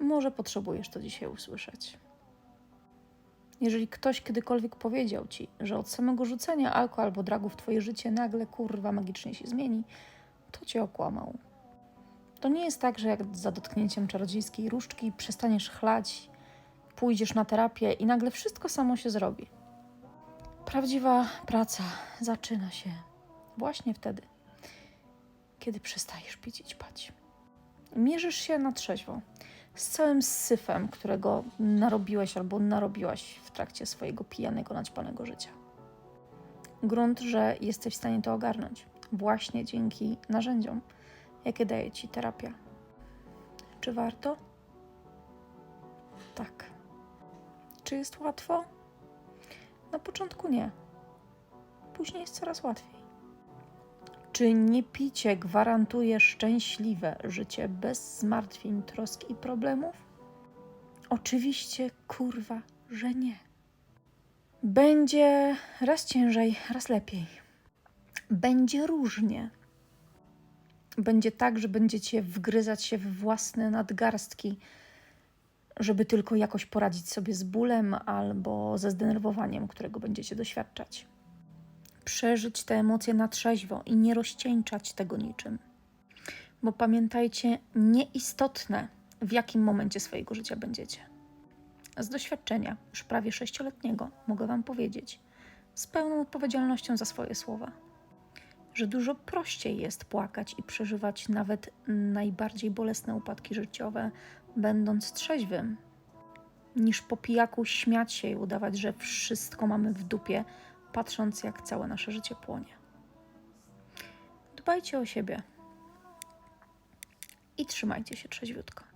Może potrzebujesz to dzisiaj usłyszeć. Jeżeli ktoś kiedykolwiek powiedział ci, że od samego rzucenia alko albo dragów twoje życie nagle kurwa magicznie się zmieni, to cię okłamał. To nie jest tak, że jak za dotknięciem czarodziejskiej różdżki przestaniesz chlać, pójdziesz na terapię i nagle wszystko samo się zrobi. Prawdziwa praca zaczyna się właśnie wtedy, kiedy przestajesz pić i ćpać. Mierzysz się na trzeźwo z całym syfem, którego narobiłeś albo narobiłaś w trakcie swojego pijanego, naćpanego życia. Grunt, że jesteś w stanie to ogarnąć właśnie dzięki narzędziom, jakie daje ci terapia. Czy warto? Tak. Czy jest łatwo? Na początku nie. Później jest coraz łatwiej. Czy nie picie gwarantuje szczęśliwe życie bez zmartwień, trosk i problemów? Oczywiście, kurwa, że nie. Będzie raz ciężej, raz lepiej. Będzie różnie. Będzie tak, że będziecie wgryzać się w własne nadgarstki, żeby tylko jakoś poradzić sobie z bólem albo ze zdenerwowaniem, którego będziecie doświadczać przeżyć te emocje na trzeźwo i nie rozcieńczać tego niczym. Bo pamiętajcie, nieistotne w jakim momencie swojego życia będziecie. Z doświadczenia już prawie sześcioletniego mogę Wam powiedzieć, z pełną odpowiedzialnością za swoje słowa, że dużo prościej jest płakać i przeżywać nawet najbardziej bolesne upadki życiowe, będąc trzeźwym, niż po pijaku śmiać się i udawać, że wszystko mamy w dupie, patrząc jak całe nasze życie płonie. Dbajcie o siebie i trzymajcie się trzeźwiutko.